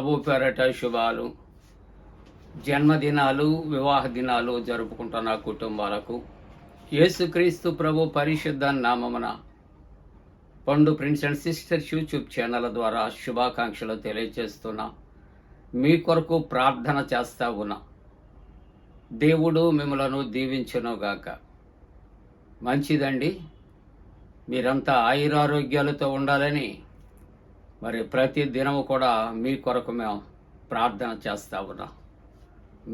ప్రభు పేరట శుభాలు. జన్మదినాలు వివాహ దినాలు జరుపుకుంటున్న కుటుంబాలకు యేసుక్రీస్తు ప్రభు పరిశుద్ధ నామమున Pandu prince and sisters YouTube channel ద్వారా శుభాకాంక్షలు తెలియజేస్తున్నా. మీ కొరకు ప్రార్థన చేస్తా ఉన్నా. దేవుడు మిమ్మలను దీవించునుగాక. మంచిదండి. మీరంతా ఆయురారోగ్యాలతో ఉండాలని మరి ప్రతి దినము కూడా మీ కొరకు మేము ప్రార్థన చేస్తూ ఉన్నాం.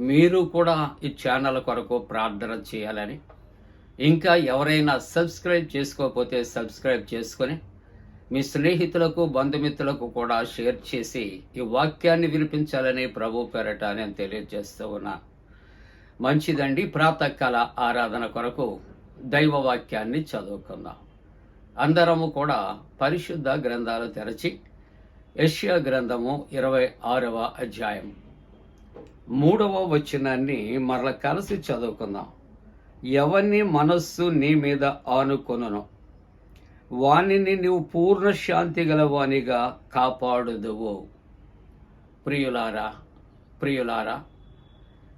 మీరు కూడా ఈ ఛానల్ కొరకు ప్రార్థన చేయాలని. ఇంకా ఎవరైనా సబ్స్క్రైబ్ చేసుకోకపోతే సబ్స్క్రైబ్ చేసుకొని మీ స్నేహితులకు బంధుమిత్రులకు కూడా షేర్ చేసి ఈ వాక్యాన్ని వినిపించాలని ప్రభు పేరట నేను తెలియజేస్తూ ఉన్నా. మంచిదండి. ప్రాతకాల ఆరాధన కొరకు దైవ వాక్యాన్ని చదువుకుందాం. అందరము కూడా పరిశుద్ధ గ్రంథాలు తెరచి యష్యా గ్రంథము ఇరవై ఆరవ అధ్యాయం. మూడవ వచనాన్ని మరల కలిసి చదువుకుందాం. ఎవరిని మనస్సు నీ మీద ఆనుకొనను? వానిని నీవు పూర్ణ శాంతి గలవానిగా కాపాడుదువు. ప్రియులారా ప్రియులారా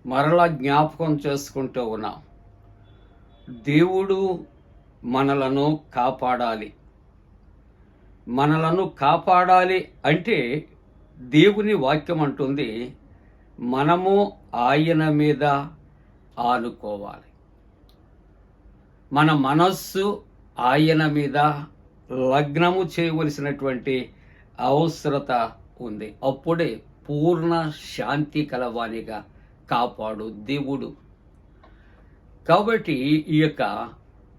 మరలా జ్ఞాపకం చేసుకుంటూ ఉన్నాం. దేవుడు మనలను కాపాడాలి. మనలను కాపాడాలి అంటే దేవుని వాక్యం అంటుంది మనము ఆయన మీద ఆనుకోవాలి. మన మనస్సు ఆయన మీద లగ్నము చేయవలసినటువంటి అవసరత ఉంది. అప్పుడే పూర్ణ శాంతి కలవానిగా కాపాడు దేవుడు. కాబట్టి ఈ యొక్క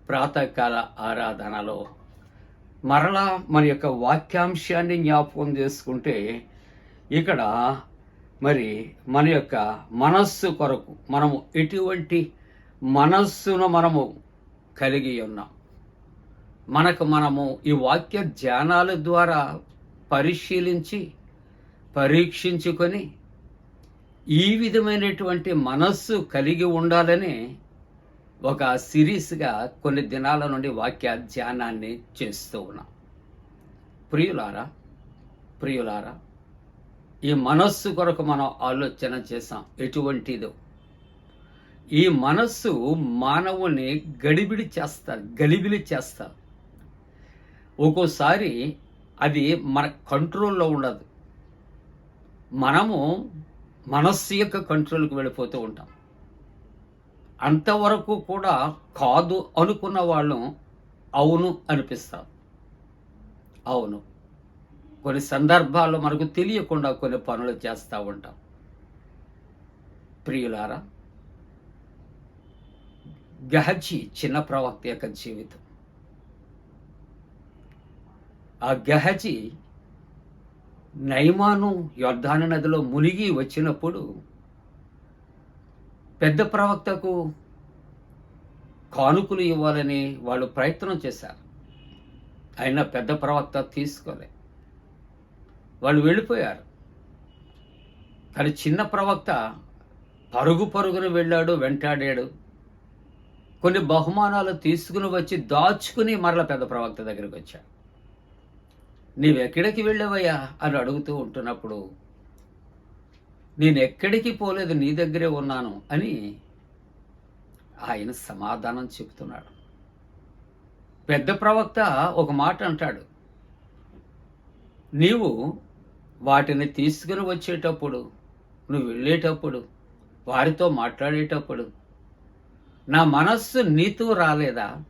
ప్రాతకాల ఆరాధనలో మరలా మన యొక్క వాక్యాంశాన్ని జ్ఞాపకం చేసుకుంటే ఇక్కడ మరి మన యొక్క మనస్సు కొరకు మనము ఎటువంటి మనస్సును మనము కలిగి ఉన్నాం. మనకు మనము ఈ వాక్య ధ్యానాల ద్వారా పరిశీలించి పరీక్షించుకొని ఈ విధమైనటువంటి మనస్సు కలిగి ఉండాలని ఒక సిరీస్గా కొన్ని దినాల నుండి వాక్య ధ్యానాన్ని చేస్తూ ఉన్నాం. ప్రియులారా ప్రియులారా ఈ మనస్సు కొరకు మనం ఆలోచన చేసాం ఎటువంటిదో? ఈ మనస్సు మానవుని గడిబిడి చేస్తారు గలిబిలి చేస్తారు ఒక్కోసారి అది మన కంట్రోల్లో ఉండదు. మనము మనస్సు యొక్క కంట్రోల్కి వెళ్ళిపోతూ ఉంటాం. అంతవరకు కూడా కాదు అనుకున్న వాళ్ళం అవును అనిపిస్తారు అవును. కొన్ని సందర్భాల్లో మనకు తెలియకుండా కొన్ని పనులు చేస్తూ ఉంటాం. ప్రియులారా గహజి చిన్న ప్రవక్త యొక్క జీవితం. ఆ గహజి నైమాను యొర్ధాన నదిలో మునిగి వచ్చినప్పుడు పెద్ద ప్రవక్తకు కానుకలు ఇవ్వాలని వాళ్ళు ప్రయత్నం చేశారు. అయినా పెద్ద ప్రవక్త తీసుకోలే. వాళ్ళు వెళ్ళిపోయారు. కానీ చిన్న ప్రవక్త పరుగు పరుగున వెళ్ళాడు వెంటాడాడు. కొన్ని బహుమానాలు తీసుకుని వచ్చి దాచుకుని మరల పెద్ద ప్రవక్త దగ్గరికి వచ్చాడు. నీవెక్కడికి వెళ్ళావయ్యా? అని అడుగుతూ ఉంటున్నప్పుడు నేను ఎక్కడికి పోలేదు నీ దగ్గరే ఉన్నాను అని ఆయన సమాధానం చెబుతున్నాడు. పెద్ద ప్రవక్త ఒక మాట అంటాడు. నీవు వాటిని తీసుకుని వచ్చేటప్పుడు నువ్వు వెళ్ళేటప్పుడు వారితో మాట్లాడేటప్పుడు నా మనస్సు నీతో రాలేదా?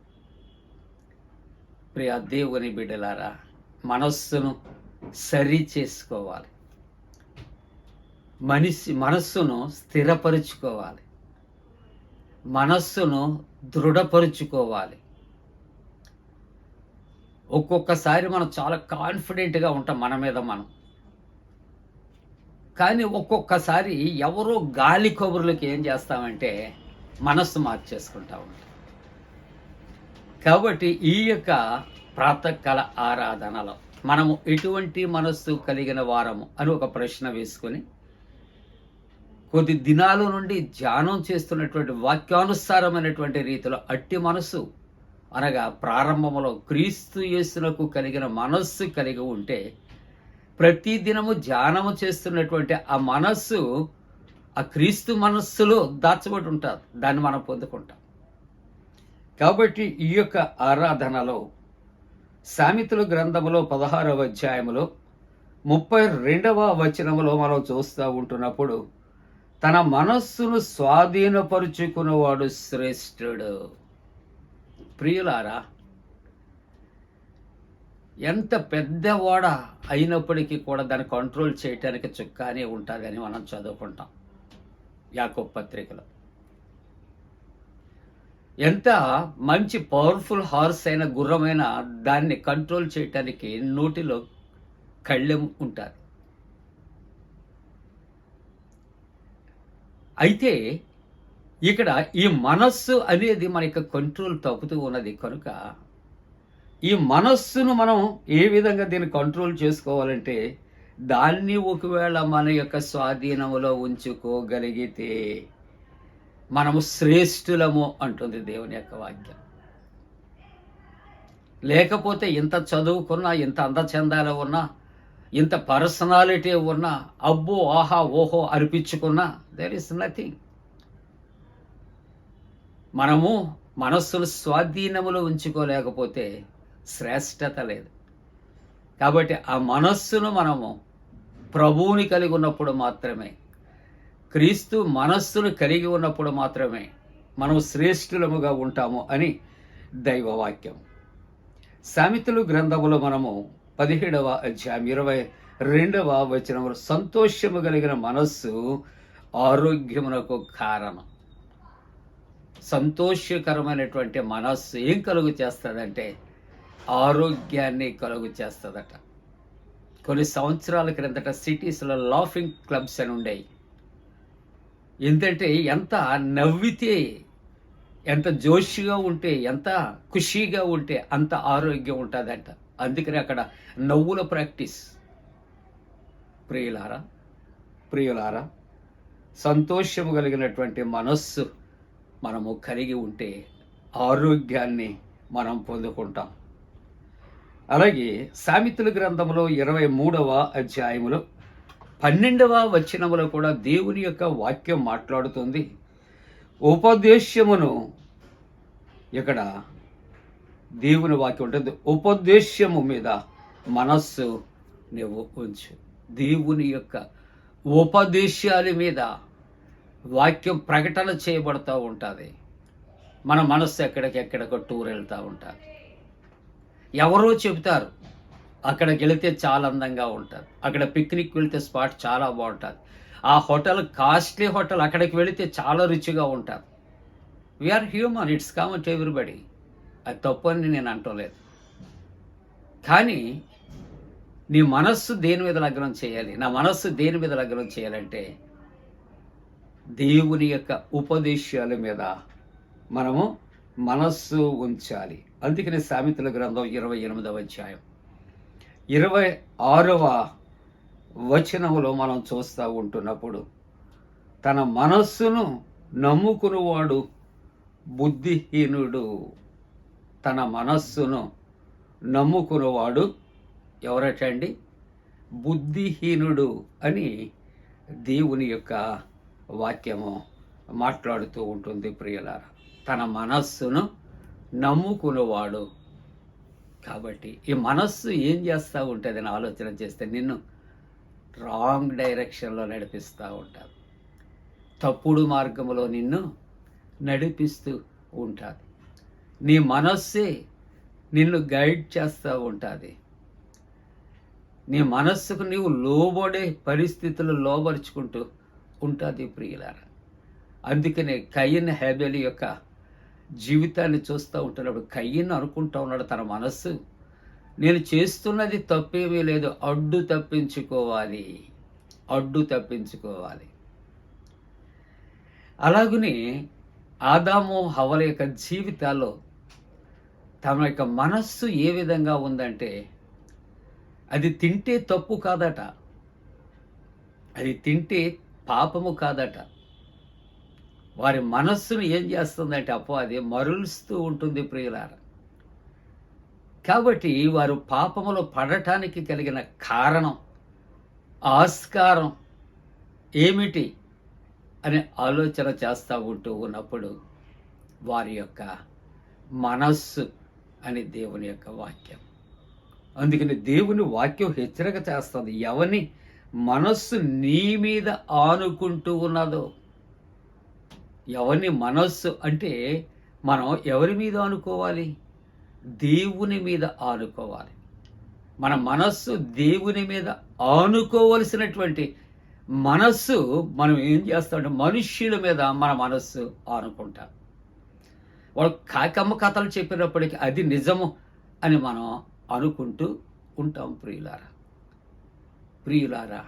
ప్రియా దేవుని బిడ్డలారా మనస్సును సరి చేసుకోవాలి. మనిషి మనస్సును స్థిరపరుచుకోవాలి. మనస్సును దృఢపరుచుకోవాలి. ఒక్కొక్కసారి మనం చాలా కాన్ఫిడెంట్గా ఉంటాం మన మీద మనం. కానీ ఒక్కొక్కసారి ఎవరో గాలి కబుర్లకి ఏం చేస్తామంటే మనస్సు మార్చేసుకుంటా ఉంటాం. కాబట్టి ఈ యొక్క ప్రాతకాల ఆరాధనలో మనము ఎటువంటి మనస్సు కలిగిన వారము అని ఒక ప్రశ్న వేసుకొని కొద్ది దినాల నుండి ధ్యానం చేస్తున్నటువంటి వాక్యానుసారమైనటువంటి రీతిలో అట్టి మనస్సు అనగా ప్రారంభంలో క్రీస్తు యేసునకు కలిగిన మనస్సు కలిగి ఉంటే ప్రతి దినము ధ్యానము చేస్తున్నటువంటి ఆ మనస్సు ఆ క్రీస్తు మనస్సులో దాచబడి ఉంటుంది దాన్ని మనం పొందుకుంటాం. కాబట్టి ఈ యొక్క ఆరాధనలో సామెతలు గ్రంథములో పదహారవ అధ్యాయములో ముప్పై రెండవ వచనములో మనం చూస్తూ ఉంటున్నప్పుడు తన మనస్సును స్వాధీనపరుచుకున్నవాడు శ్రేష్ఠుడు. ప్రియులారా ఎంత పెద్దవాడ అయినప్పటికీ కూడా దాన్ని కంట్రోల్ చేయటానికి చుక్కానే ఉంటుందని మనం చదువుకుంటాం యాకో పత్రికలో. ఎంత మంచి పవర్ఫుల్ హార్స్ అయిన గుర్రమైన దాన్ని కంట్రోల్ చేయటానికి నోటిలో కళ్ళెం ఉంటుంది అయితే ఇక్కడ ఈ మనస్సు అనేది మన యొక్క కంట్రోల్ తప్పుతూ ఉన్నది కనుక ఈ మనస్సును మనం ఏ విధంగా దీన్ని కంట్రోల్ చేసుకోవాలంటే దాన్ని ఒకవేళ మన యొక్క స్వాధీనంలో ఉంచుకోగలిగితే మనము శ్రేష్ఠులము అంటుంది దేవుని యొక్క వాక్యం. లేకపోతే ఇంత చదువుకున్నా ఇంత అందచందాలు ఉన్నా ఇంత పర్సనాలిటీ ఉన్నా అబ్బో ఆహా ఓహో అనిపించుకున్నా దెర్ ఇస్ నథింగ్ మనము మనస్సును స్వాధీనములో ఉంచుకోలేకపోతే శ్రేష్టత లేదు. కాబట్టి ఆ మనస్సును మనము ప్రభువుని కలిగి ఉన్నప్పుడు మాత్రమే క్రీస్తు మనస్సును కలిగి ఉన్నప్పుడు మాత్రమే మనం శ్రేష్ఠులముగా ఉంటాము అని దైవవాక్యం. సామెతలు గ్రంథములో మనము పదిహేడవ అధ్యాయం ఇరవై రెండవ వచనం సంతోషము కలిగిన మనస్సు ఆరోగ్యమునకు కారణం. సంతోషకరమైనటువంటి మనస్సు ఏం కలుగు చేస్తుందంటే ఆరోగ్యాన్ని కలుగు చేస్తుందట. కొన్ని సంవత్సరాల క్రిందట సిటీస్లో లాఫింగ్ క్లబ్స్ అని ఉండేవి ఎందుకంటే ఎంత నవ్వితే ఎంత జోషిగా ఉంటే ఎంత ఖుషీగా ఉంటే అంత ఆరోగ్యం ఉంటుందంట. అందుకని అక్కడ నవ్వుల ప్రాక్టీస్. ప్రియులారా ప్రియులారా సంతోషము కలిగినటువంటి మనస్సు మనము కలిగి ఉంటే ఆరోగ్యాన్ని మనం పొందుకుంటాం. అలాగే సామెతల గ్రంథంలో ఇరవై మూడవ అధ్యాయములో పన్నెండవ వచనములో కూడా దేవుని యొక్క వాక్యం మాట్లాడుతుంది. ఉపదేశమును ఇక్కడ దేవుని వాక్యం ఉంటుంది. ఉపదేశము మీద మనస్సు నువ్వు ఉంచు. దేవుని యొక్క ఉపదేశాల మీద వాక్యం ప్రకటన చేయబడుతూ ఉంటుంది. మన మనస్సు ఎక్కడికెక్కడికో టూర్ వెళ్తూ ఉంటుంది. ఎవరో చెబుతారు అక్కడికి వెళితే చాలా అందంగా ఉంటుంది. అక్కడ పిక్నిక్ వెళితే స్పాట్ చాలా బాగుంటుంది. ఆ హోటల్ కాస్ట్లీ హోటల్ అక్కడికి వెళితే చాలా రుచిగా ఉంటుంది. We're human it's common to everybody అది తప్పు అని నేను అంటలేదు. కానీ నీ మనస్సు దేని మీద లగ్నం చేయాలి? నా మనస్సు దేని మీద లగ్నం చేయాలంటే దేవుని యొక్క ఉపదేశాల మీద మనము మనస్సు ఉంచాలి. అందుకని సామెతల గ్రంథం ఇరవై ఎనిమిదవ అధ్యాయం. ఇరవై ఆరవ వచనములో మనం చూస్తూ ఉంటున్నప్పుడు తన మనస్సును నమ్ముకునేవాడు బుద్ధిహీనుడు. తన మనస్సును నమ్ముకునేవాడు ఎవరటండి? బుద్ధిహీనుడు అని దేవుని యొక్క వాక్యము మాట్లాడుతూ ఉంటుంది ప్రియులారా. తన మనస్సును నమ్ముకునేవాడు కాబట్టి ఈ మనస్సు ఏం చేస్తూ ఉంటుంది అని ఆలోచన చేస్తే నిన్ను రాంగ్ డైరెక్షన్లో నడిపిస్తూ ఉంటుంది తప్పుడు మార్గంలో నిన్ను నడిపిస్తూ ఉంటుంది నీ మనస్సే నిన్ను గైడ్ చేస్తూ ఉంటుంది. నీ మనస్సుకు నీవు లోబడే పరిస్థితులు లోబరుచుకుంటూ ఉంటుంది ప్రియులారా. అందుకనే కయ్యన్ హేబెల్ యొక్క జీవితాన్ని చూస్తూ ఉంటున్నప్పుడు కయ్యను అనుకుంటూ ఉన్నాడు తన మనస్సు. నేను చేస్తున్నది తప్పేమీ లేదు అడ్డు తప్పించుకోవాలి అడ్డు తప్పించుకోవాలి. అలాగనే ఆదాము హవల యొక్క జీవితాల్లో తమ యొక్క మనస్సు ఏ విధంగా ఉందంటే అది తింటే తప్పు కాదట. అది తింటే పాపము కాదట. వారి మనస్సును ఏం చేస్తుందంటే అపవాది మరులుస్తూ ఉంటుంది ప్రియులార. కాబట్టి వారు పాపములో పడటానికి కలిగిన కారణం ఆస్కారం ఏమిటి అనే ఆలోచన చేస్తూ ఉంటూ ఉన్నప్పుడు వారి యొక్క మనస్సు అని దేవుని యొక్క వాక్యం. అందుకని దేవుని వాక్యం హెచ్చరిక చేస్తుంది ఎవని మనస్సు నీ మీద ఆనుకుంటూ ఉన్నదో. ఎవరిని మనస్సు అంటే మనం ఎవరి మీద ఆనుకోవాలి? దేవుని మీద ఆనుకోవాలి. మన మనస్సు దేవుని మీద ఆనుకోవలసినటువంటి మనస్సు మనం ఏం చేస్తామంటే మనుష్యుల మీద మన మనస్సు ఆనుకుంటాం. వాళ్ళు కాకమ్మ కథలు చెప్పినప్పటికీ అది నిజము అని మనం అనుకుంటూ ఉంటాం ప్రియులారా. ప్రియులారా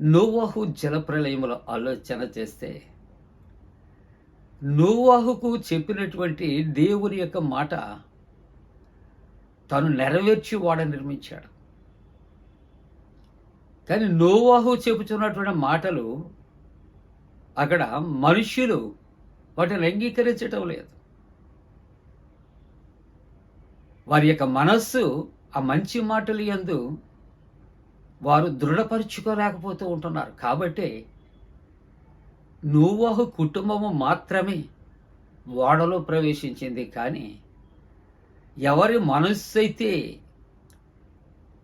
నోవహు జలప్రలయముల ఆలోచన చేస్తే నోవాహుకు చెప్పినటువంటి దేవుని యొక్క మాట తను నెరవేర్చి వాడ నిర్మించాడు. కానీ నోవాహు చెబుతున్నటువంటి మాటలు అక్కడ మనుష్యులు వాటిని అంగీకరించటం లేదు. వారి యొక్క మనస్సు ఆ మంచి మాటలు యందు వారు దృఢపరుచుకోలేకపోతూ ఉంటున్నారు. కాబట్టి నూవహు కుటుంబము మాత్రమే ఓడలో ప్రవేశించింది. కానీ ఎవరి మనస్సు అయితే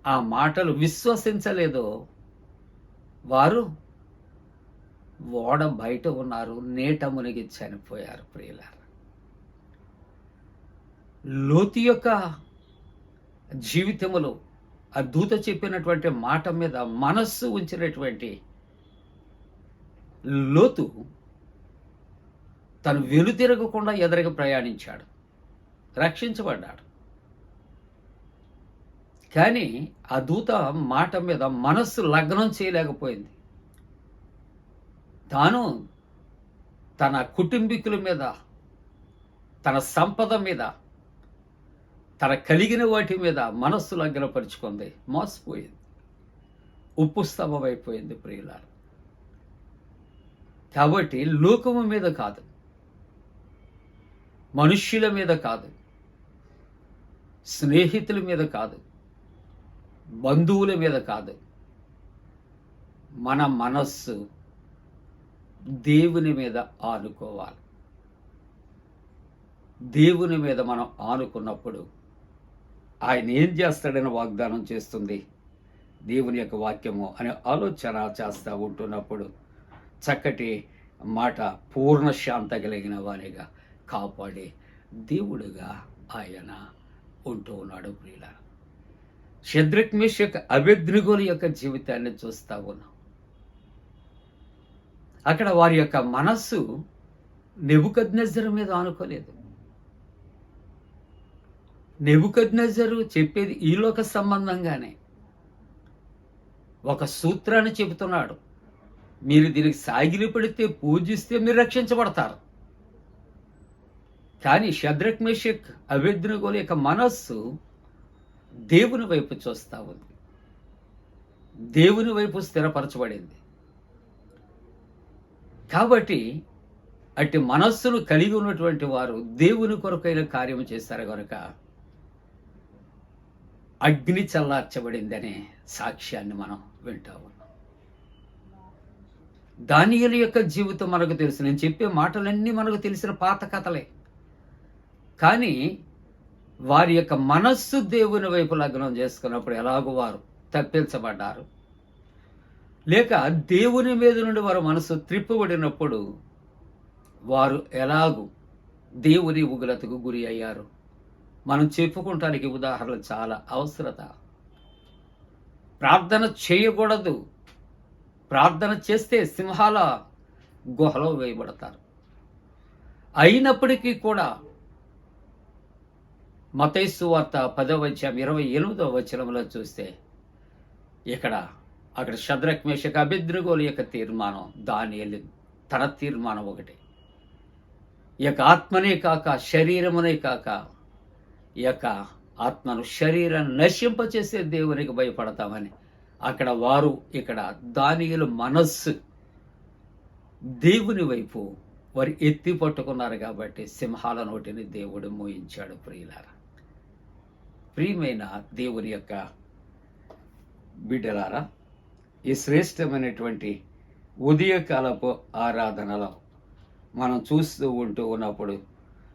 ఆ మాటలు విశ్వసించలేదో వారు ఓడ బయట ఉన్నారు నీట మునిగి చనిపోయారు ప్రియులారు. లోతు యొక్క జీవితములో ఆ దూత చెప్పినటువంటి మాట మీద మనస్సు ఉంచినటువంటి లోతు తను వెనుతిరగకుండా ఎదురుగా ప్రయాణించాడు రక్షించబడ్డాడు. కానీ ఆ దూత మాట మీద మనస్సు లగ్నం చేయలేకపోయింది. తాను తన కుటుంబీకుల మీద తన సంపద మీద తన కలిగిన వాటి మీద మనస్సు లగ్నపరుచుకుంది మోసపోయింది. ఉప్పు స్తంభమైపోయింది ప్రియులారు. కాబట్టి లోకము మీద కాదు. మనుష్యుల మీద కాదు. స్నేహితుల మీద కాదు. బంధువుల మీద కాదు. మన మనస్సు దేవుని మీద ఆనుకోవాలి. దేవుని మీద మనం ఆనుకున్నప్పుడు ఆయన ఏం చేస్తాడని వాగ్దానం చేస్తుంది? దేవుని యొక్క వాక్యము అనే ఆలోచన చేస్తూ ఉంటున్నప్పుడు చక్కటి మాట పూర్ణ శాంత కలిగిన వారిగా కాపాడే దేవుడుగా ఆయన ఉంటూ ఉన్నాడు ప్రియుల శద్రక్మేష్ యొక్క అభిద్రిగోలు యొక్క జీవితాన్ని చూస్తూ ఉన్నాం. అక్కడ వారి యొక్క మనస్సు నెబుకద్నెజరు మీద ఆనుకోలేదు. నెబుకద్నెజరు చెప్పేది ఈలోక సంబంధంగానే. ఒక సూత్రాన్ని చెబుతున్నాడు. మీరు దీనికి సాగిలి పడితే పూజిస్తే మీరు రక్షించబడతారు. కానీ షద్రక్ మేషక్ అభిద్రగోల యొక్క మనస్సు దేవుని వైపు చూస్తా ఉంది. దేవుని వైపు స్థిరపరచబడింది. కాబట్టి అట్టి మనస్సును కలిగి ఉన్నటువంటి వారు దేవుని కొరకైన కార్యం చేస్తారు కనుక అగ్ని చల్లార్చబడిందనే సాక్ష్యాన్ని మనం వింటా ఉన్నాం. దానియుల యొక్క జీవితం మనకు తెలుసు. నేను చెప్పే మాటలన్నీ మనకు తెలిసిన పాత కథలే. కానీ వారి యొక్క మనస్సు దేవుని వైపు లగ్నం చేసుకున్నప్పుడు ఎలాగో వారు తప్పించబడ్డారు. లేక దేవుని మీద నుండి వారి మనసు త్రిప్పబడినప్పుడు వారు ఎలాగూ దేవుని ఉగ్రతకు గురి అయ్యారు. మనం చెప్పుకుంటానికి ఉదాహరణ చాలా అవసరత. ప్రార్థన చేయకూడదు. ప్రార్థన చేస్తే సింహాల గుహలో వేయబడతారు. అయినప్పటికీ కూడా మతైసు వార్త పదవ అధ్యాయం ఇరవై ఎనిమిదవ వచనంలో చూస్తే ఇక్కడ అక్కడ శద్రక్ మేషక యొక్క తీర్మానం దాని తన తీర్మానం ఒకటి. ఈ యొక్క ఆత్మనే కాక శరీరమునే కాక ఈ యొక్క ఆత్మను శరీరాన్ని నశింపచేసే దేవునికి భయపడతామని అక్కడ వారు ఇక్కడ దానియులు మనస్సు దేవుని వైపు వారు ఎత్తి పట్టుకున్నారు కాబట్టి సింహాల నోటిని దేవుడు మోయించాడు ప్రియులారా. ప్రియమైన దేవుని యొక్క బిడ్డలారా ఈ శ్రేష్టమైనటువంటి ఉదయకాలపు ఆరాధనలో మనం చూస్తూ ఉంటూ ఉన్నప్పుడు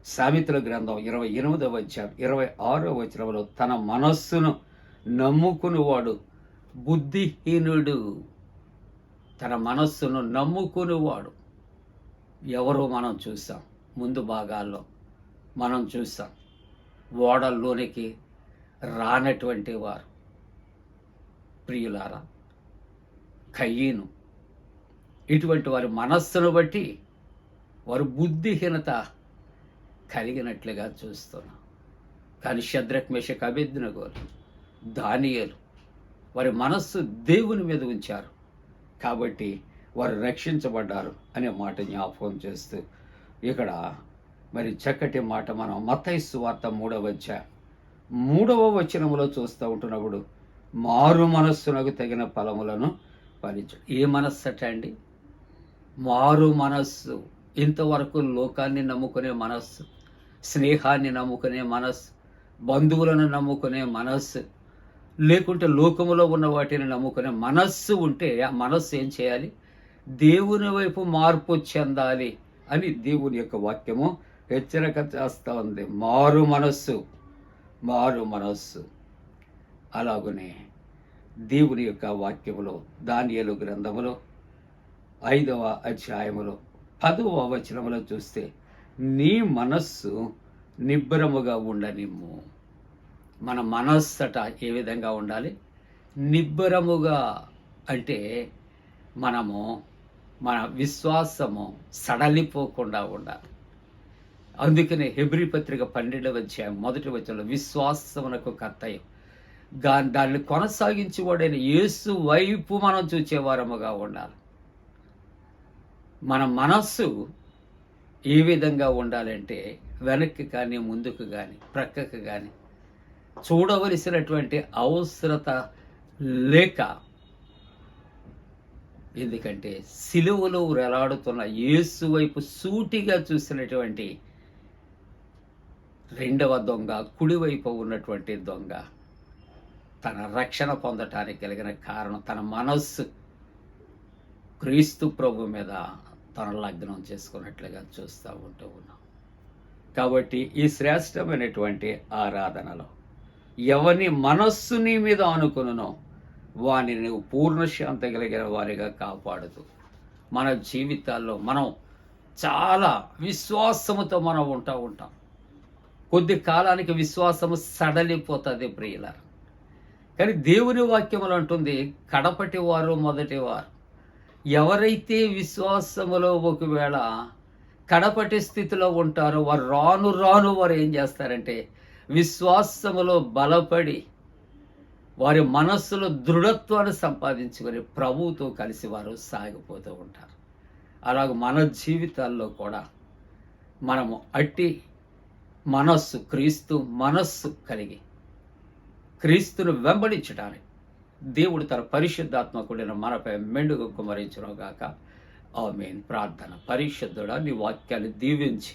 సామిత్ర గ్రంథం ఇరవై ఎనిమిదవ అధ్యాయం ఇరవై ఆరో వచనంలో తన మనస్సును నమ్ముకునివాడు బుద్ధిహీనుడు. తన మనస్సును నమ్ముకునివాడు. ఎవరో మనం చూసాం ముందు భాగాల్లో మనం చూసాం ఓడల్లోనికి రానటువంటి వారు. ప్రియులారా కయ్యను. ఇటువంటి వారి మనస్సును బట్టి వారు బుద్ధిహీనత కలిగినట్లుగా చూస్తున్నాం. కానీ శద్రక్ మేషక్ అభిజ్ఞగోలు దానియలు వారి మనస్సు దేవుని మీద ఉంచారు. కాబట్టి వారు రక్షించబడ్డారు అనే మాట జ్ఞాపకం చేస్తూ ఇక్కడ మరి చక్కటి మాట మనం మతైసు వార్త మూడవ మూడవ వచనములో చూస్తూ ఉంటున్నప్పుడు మారు మనస్సునకు తగిన ఫలములను ఫలించు ఏ మనస్సు అట అండి? మారు మనస్సు. ఇంతవరకు లోకాన్ని నమ్ముకునే మనస్సు. స్నేహాన్ని నమ్ముకునే మనస్సు. బంధువులను నమ్ముకునే మనస్సు. లేకుంటే లోకములో ఉన్న వాటిని నమ్ముకునే మనస్సు ఉంటే ఆ మనస్సు ఏం చేయాలి? దేవుని వైపు మార్పు చెందాలి అని దేవుని యొక్క వాక్యము హెచ్చరిక చేస్తూ ఉంది. మారు మనస్సు. మారు మనస్సు. అలాగనే. దేవుని యొక్క వాక్యములో దానియలు గ్రంథములో ఐదవ అధ్యాయములో పదవ వచనములో చూస్తే నీ మనస్సు నిబ్బరముగా ఉండనిమ్ము. మన మనస్సట ఏ విధంగా ఉండాలి? నిబ్బరముగా అంటే మనము మన విశ్వాసము సడలిపోకుండా ఉండాలి. అందుకనే హెబ్రి పత్రిక పన్నెండవ అధ్యాయం మొదటి వచనంలో విశ్వాసమునకు కర్తయం దాన్ని కొనసాగించేవాడైన యేసు వైపు మనం చూచేవారముగా ఉండాలి. మన మనస్సు ఏ విధంగా ఉండాలంటే వెనక్కి కానీ ముందుకు కానీ ప్రక్కకు కానీ చూడవలసినటువంటి అవసరత లేక ఎందుకంటే సిలువలో రెలాడుతున్న యేసు వైపు సూటిగా చూసినటువంటి రెండవ దొంగ కుడివైపు ఉన్నటువంటి దొంగ తన రక్షణ పొందటానికి కలిగిన కారణం తన మనస్సు క్రీస్తు ప్రభు మీద తన లగ్నం చేసుకున్నట్లుగా చూస్తూ ఉంటూ ఉన్నాం. కాబట్టి ఈ శ్రేష్టమైనటువంటి ఆరాధనలో ఎవని మనస్సు నీ మీద అనుకునునో వాని నువ్వు పూర్ణ శాంతి కలిగిన వారిగా కాపాడుతూ మన జీవితాల్లో మనం చాలా విశ్వాసముతో మనం ఉంటా ఉంటాం. కొద్ది కాలానికి విశ్వాసము సడలిపోతుంది ప్రియుల కానీ దేవుని వాక్యములు అంటుంది కడపటి వారు మొదటి వారు. ఎవరైతే విశ్వాసములో ఒకవేళ కడపటి స్థితిలో ఉంటారో వారు రాను రాను వారు ఏం చేస్తారంటే విశ్వాసములో బలపడి వారి మనస్సులో దృఢత్వాన్ని సంపాదించుకొని ప్రభువుతో కలిసి వారు సాగిపోతూ ఉంటారు. అలాగ మన జీవితాల్లో కూడా మనము అట్టి మనస్సు క్రీస్తు మనస్సు కలిగి క్రీస్తును వెంబడించడానికి దేవుడు తన పరిశుద్ధాత్మకుడిన మనపై మెండుగు కుమరించునుగాక ఆమెన్. ప్రార్థన. పరిశుద్ధుడా నీ వాక్యాన్ని దీవించి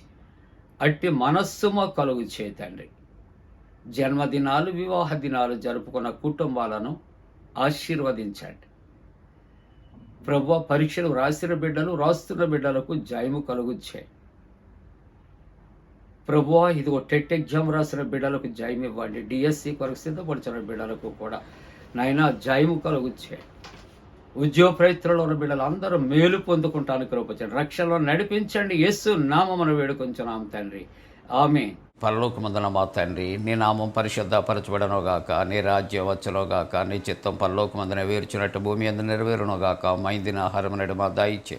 అట్టి మనస్సు మా కలుగు చేతండి జన్మదినాలు వివాహ దినాలు జరుపుకున్న కుటుంబాలను ఆశీర్వదించండి. ప్రభు పరీక్షలు రాసిన బిడ్డలు రాస్తున్న బిడ్డలకు జయము కలుగుచ్చాయి ప్రభు ఇదిగో టెట్ ఎగ్జామ్ రాసిన బిడ్డలకు జయం ఇవ్వండి. డిఎస్సి కొరకు సిద్ధపడిచిన బిడ్డలకు కూడా నైనా జయము కలుగుచ్చే ఉద్యోగ ప్రయత్నంలో ఉన్న బిడ్డలు అందరూ మేలు పొందుకుంటానికి రూపొచ్చండి రక్షణలో నడిపించండి. యేసు నామమును వేడుకొంచున్నాం తండ్రి. ఆమె పరలోకమందున మా తండ్రి నీ నామం పరిశుద్ధపరచబడనుగాక నీ రాజ్యం వచ్చునుగాక నీ చిత్తం పరలోకమందున వేర్చినట్టు భూమి అందు నెరవేరునుగాక మైందిన ఆహారం నడు మా దాయిచ్చే